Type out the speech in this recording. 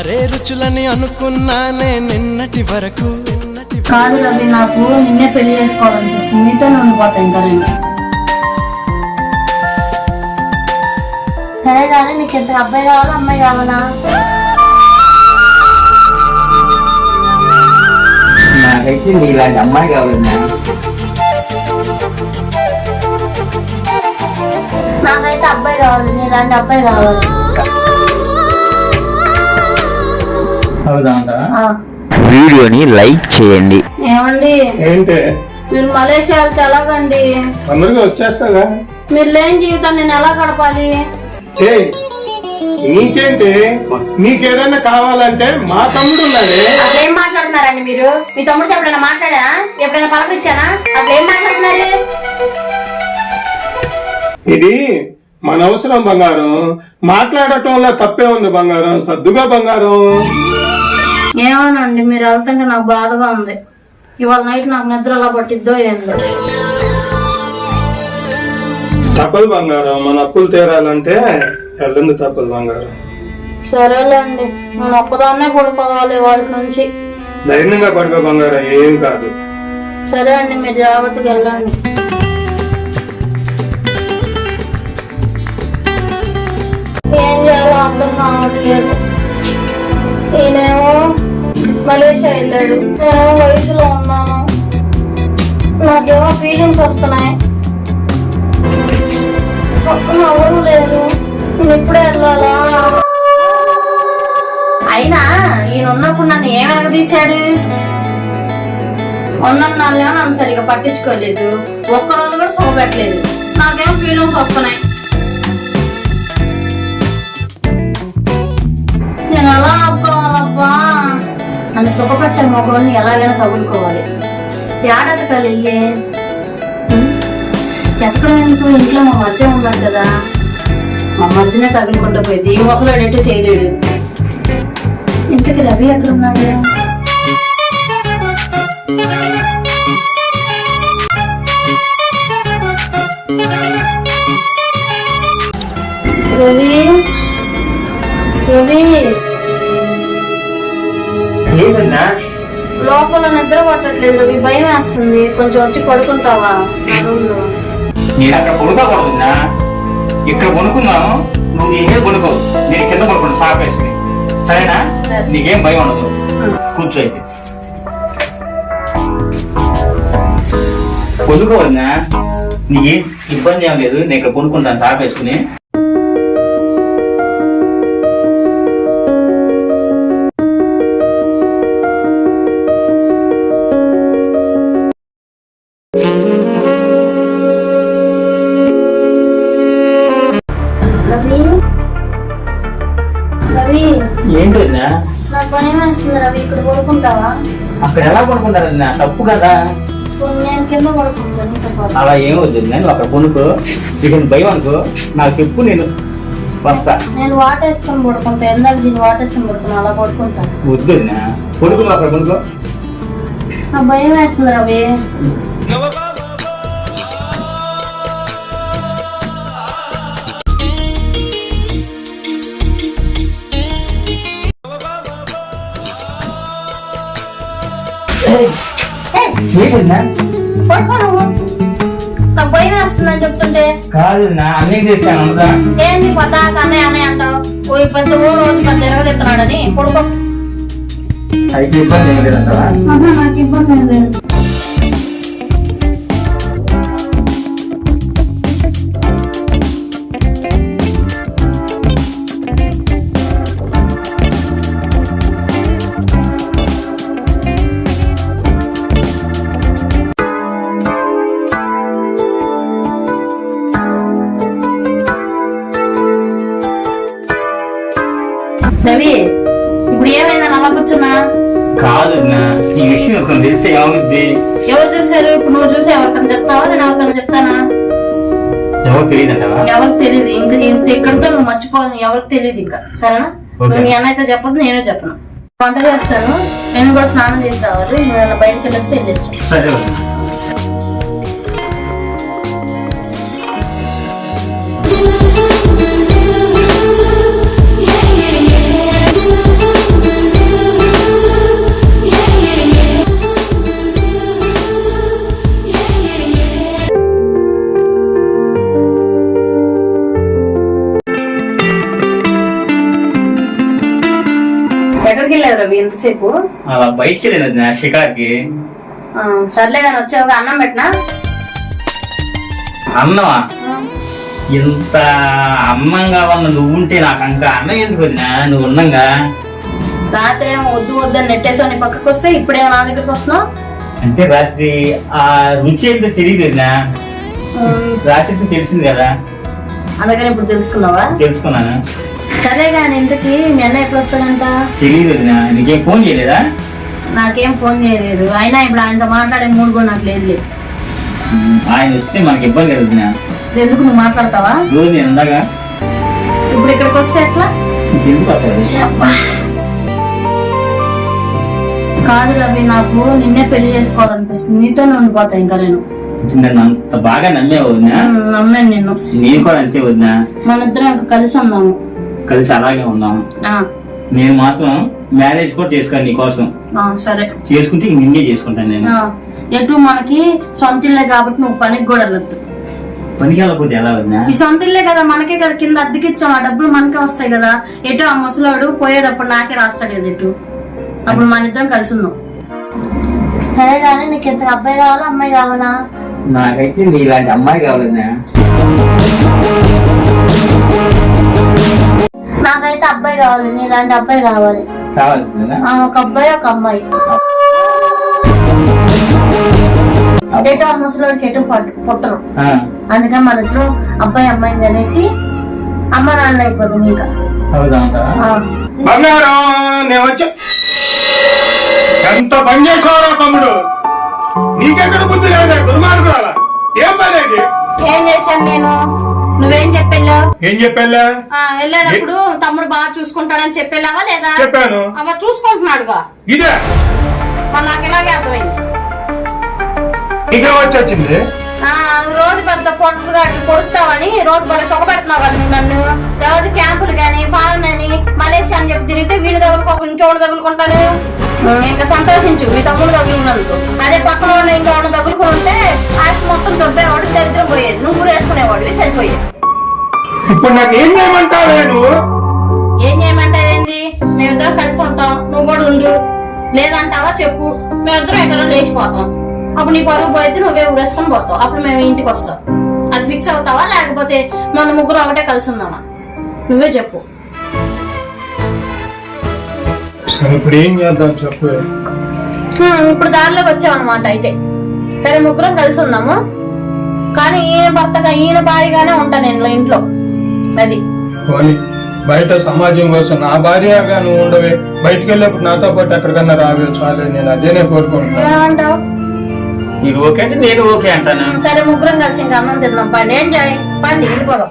ఆరే రుచులని అనుకున్నానే నిన్నటి వరకు. కాదు రవి నాకు నిన్నే పెళ్ళి చేసుకోవాలనిపిస్తుంది. నీతో ఉండిపోతా ఇంకా నేను. సరే కానీ నీకు ఎంత అబ్బాయి కావాలా అమ్మాయి కావాలా? నాకైతే నీ ఇలాంటి అమ్మాయి కావాలన్నా. నాకైతే అబ్బాయి కావాలి నీలాంటి అబ్బాయి కావాలి. వీడియోని లైక్ చేయండి. ఏమండి? ఏంటి? మీరు మలేషియా వెళ్తే ఎలాగండి తొందరగా వచ్చేస్తాగా. మీరు లేని జీవితాన్ని నేను ఎలా గడపాలి? నీకేంటి? నీకేదైనా కావాలంటే మా తమ్ముడు ఉన్నాడే. అసలు ఏం మాట్లాడుతున్నారండి మీరు? మీ తమ్ముడితో ఎప్పుడైనా మాట్లాడా? ఎప్పుడైనా పలకరించానా? అసలు ఏం మాట్లాడుతున్నారు? ఇది మన అవసరం బంగారం. మాట్లాడటంలో తప్పే ఉంది బంగారం. సర్దుగా బంగారం. ఏమోనండి మీరు వెళ్తుంటే నాకు బాధగా ఉంది. ఇవాళ నైట్ నాకు నిద్ర ఎలా పట్టిద్దో ఏందో. తప్పదు బంగారం. మన అప్పులు తీరాలంటే ఎల్లుండి తప్పదు బంగారం. సరేలేండి నేను ఒక్కదాన్నే పడుకోవాలి వాళ్ళ నుంచి. ధైర్యంగా పడుకో బంగారం ఏం కాదు. సరే అండి మీరు జాగ్రత్తగా వెళ్ళండి. అర్థం కావట్లేదు. ఈయనేమో మలేషియా వెళ్ళాడు. నేను వయసులో ఉన్నాను. నాకేమో ఫీలింగ్స్ వస్తున్నాయి. పక్కన ఎవరు లేరు నేను ఇప్పుడే వెళ్ళాలా? అయినా ఈయన ఉన్నప్పుడు నన్ను ఏం తీశాడు ఉన్నన్నాళ్ళేమో నన్ను సరిగా పట్టించుకోలేదు. ఒక్కరోజు కూడా సోపెట్టలేదు నాకేమో ఫీలింగ్స్ వస్తున్నాయి. నన్ను సుఖపెట్టే మగవాడిని ఎలాగైనా తగులుకోవాలి. ఏడాది వెళ్ళి ఎక్కడ ఎందుకు ఇంట్లో మా మధ్య ఉన్నాడు కదా. మా మధ్యనే తగులుకుంటూ పోయింది. ఈ మొసలు ఎటు చేయలేడు. ఇంతకి రవి ఎక్కడ ఉన్నాడు రవి? రవి? ఏంటన్నా లోపల నిద్ర పట్టట్లేదు రవి భయం వేస్తుంది. కొంచెం వచ్చి పడుకుంటావా? నా రూమ్లో నేను అక్కడ పడుకోకూడదున్నా. ఇక్కడ కొనుక్కున్నాను నువ్వు నీ మీద కొనుక్కో నేను కింద కొనుక్కోను సాఫ్ వేసుకుని సరేనా? సరే. నీకేం భయం ఉండదు. కూర్చో అయితే. కొనుక్కోవద్దా నీకేం ఇబ్బంది ఏం లేదు. నేను ఇక్కడ కొనుక్కుంటాను సాఫ్ వేసుకుని ఇక్కడ పడుకుంటావా? అక్కడ ఎలా కొనుక్కుంటారన్నా తప్పు కదా. అలా ఏం వద్దు నేను అక్కడ కొనుక్కో ఇక భయం అనుకో. నాకు చెప్పు నేను వస్తా. నేను వాటేసుకొని పడుకుంటా. ఎందాక దీన్ని వాటేసుకొని పడుకున్నా అలా పడుకుంటాను వద్దు కొనుక్కో నువ్వు అక్కడ కొనుక్కో నాకు భయం వేస్తుంది రవి వేస్తుందని చెప్తుంటే. కాదు నా అన్నీ చేస్తాను అంతా ఏంది అంటావు? ఓ పెద్ద ఓ రోజు పెద్ద ఎరగదెత్తున్నాడని పడుకో. అయితే ఇబ్బంది ఏం లేదంటావా? కాదు ఈ విషయం ఎవరికైనా తెలిస్తే ఏమవుద్ది? ఎవరు చూసారు ఇప్పుడు నువ్వు చూసి ఎవరికైనా చెప్తావా? నేను ఎవరికైనా చెప్తానా? ఎవరు తెలియదంటావా? ఎవరికి తెలియదు. ఇంక ఇంత ఇక్కడితో నువ్వు మర్చిపోవాలి ఎవరికి తెలియదు ఇంకా. సరేనా. నువ్వు నీ అన్నయ్యతో చెప్పదు నేను చెప్పను. వంట చేస్తాను. నేను కూడా స్నానం చేసి రావాలి. నువ్వు బయటకు వెళ్ళొస్తే వెళ్ళేస్తాను సరే ఎక్కడికి వెళ్ళావు రవి? ఇంతసేపు? అలా బయటికి వెళ్ళింది వదినా షికార్కి. ఆ, సర్లే కానీ వచ్చావుగా అన్నం పెట్టినా? అన్నమా? ఇంత అన్నంగా ఉన్న నువ్వు ఉంటే నాకు ఇంకా అన్నం ఎందుకు వదినా? నువ్వు ఉన్నాగా? రాత్రి ఏమో వద్దు వద్దని నెట్టేసావు నీ పక్కకు వస్తే ఇప్పుడేమో నా దగ్గరికి వస్తున్నావు? అంటే రాత్రి ఆ రుచి ఏంటో తెలియదు వదినా. రాత్రి తెలిసింది కదా. అందుకని ఇప్పుడు తెలుసుకున్నావా? తెలుసుకున్నాను. సరే కానీ ఇంతకి మీ అన్న ఎప్పుడు వస్తాడంట? తెలియదు నీకేం ఫోన్ చేయలేదా? నాకేం ఫోన్ చేయలేదు. అయినా ఇప్పుడు ఆయనతో మాట్లాడే మూడు కూడా నాకు లేదు. ఆయన వస్తే మనకి ఇబ్బంది వదినా ఎందుకు నువ్వు మాట్లాడతావా? రోజు నేను ఇందాక ఇప్పుడు ఇక్కడికి వస్తే ఎట్లా? ఎందుకు వస్తుంది కాదు రవి నాకు నిన్నే పెళ్ళి చేసుకోవాలనిపిస్తుంది. నీతోనే ఉండిపోతా ఇంకా నేను. నన్ను అంత బాగా నమ్మే వదినా? నమ్మాను నిన్ను. నేను కూడా అంతే వదినా. మన ఇద్దరం కలిసి ఉందాము. కలిసి అలాగే ఆ, నేను మాత్రం మ్యారేజ్ కూడా చేసుకోవాలి నీకోసం సరే. చేసుకుంటే నిన్నే చేసుకుంటాను నేను. ఎటు మనకి సొంత ఇల్లే కాబట్టి నువ్వు పనికి కూడా వెళ్ళొద్దు. పనికి వెళ్ళకపోతే ఎలా వదినా? ఈ సొంత ఇల్లే కదా మనకే కదా కింద అద్దెకి ఇచ్చాం ఆ డబ్బులు మనకే వస్తాయి కదా. ఎటు ఆ ముసలోడు పోయేటప్పుడు నాకే రాస్తాడు కదా ఎటు? అప్పుడు మన ఇద్దరం కలిసి ఉందాం. సరే కానీ నీకు ఎంత అబ్బాయి కావాలా అమ్మాయి కావాలా? నాకైతే నీ ఇలాంటి అమ్మాయి కావాలి వదినా నాకైతే అబ్బాయి కావాలి నీలాంటి అబ్బాయి కావాలి. కావాల్సిందేనా? ఆ, ఒక అబ్బాయి ఒక అమ్మాయి. ఎటు ముసలోడికి ఎటు పట్టు- పుట్టరు. ఆ, అందుకని మన ఇద్దరం అబ్బాయి అమ్మాయిని అనేసి అమ్మ నాన్న అయిపోతుంది ఇంకా. అవుదామంటావా ఆ. బంగారం నేను వచ్చా ఎంత పని చేసావురా తమ్ముడు? నీకెక్కడ బుద్ధి లేదా? దుర్మార్గురాలా? ఏం పని ఇది? ఏం చేశాను నేను? నువ్వేం చెప్పెళ్ళావు ఏం వెళ్ళేటప్పుడు తమ్ముడు బాగా చూసుకుంటాడని చెప్పేలావా లేదా? చెప్పాను. అమ్మ చూసుకుంటున్నాడుగా. ఇదే. మరి నాకు ఇలాగే అర్థమైంది. వచ్చి వచ్చింది? రోజు పెద్ద పొట్టుగా అట్లా కొడుతావని రోజు బాగా సొగపెడుతున్నావు కదా నన్ను. రోజు క్యాంపులు కానీ ఫారెన్ అని మలేషియా అని చెప్పి తిరిగితే వీడి తగులుకోక ఇంకెవడు తగులుకుంటాను ఇంకా సంతోషించు మీ తమ్ముడు తగులుకున్నందుకు అదే పక్కన ఉన్న ఇంకెవడు తగులుకుని ఉంటే ఆస్తి మొత్తం దొబ్బేవాడు దరిద్రం పోయేది. నువ్వు వేసుకునేవాడు సరిపోయేది. ఇప్పుడు నాకు ఏం చేయమంటావే నువ్వు ఏం చేయమంటే ఏంది మేమిద్దరం కలిసి ఉంటాం. నువ్వు కూడా ఉండు. లేదంటావా చెప్పు. మేమిద్దరం ఎక్కడో లేచిపోతాం. అప్పుడు నీ పరువు పోయితే నువ్వే ఊరేసుకొని పోతావు. అప్పుడు మేము ఇంటికి వస్తాం. అది ఫిక్స్ అవుతావా? లేకపోతే మన ముగ్గురు ఒకటే కలిసి ఉందామా? నువ్వే చెప్పు. సరే ఇప్పుడు ఏం చేద్దాం చెప్పు? హ్మ్, ఇప్పుడు దారిలోకి వచ్చామన్నమాట అయితే. సరే ముగ్గురం కలిసి ఉన్నాము కానీ ఈయన భర్తగా ఈయన భారీగానే ఉంటా నేను ఇంట్లో. అది. బయట సమాజం కోసం నా భార్యగా నువ్వు ఉండవే. బయటికి వెళ్ళేప్పుడు నాతో పాటు ఎక్కడికన్నా రావే చాలే నేను అదేనే కోరుకుంటున్నాను మీరు ఓకే అంటే నేను ఓకే అంటాను? సరే ముగ్గురం కలిసి ఇంకా అన్నం తిందాం. పండి ఏం చేయి పండి వెళ్ళిపోదాం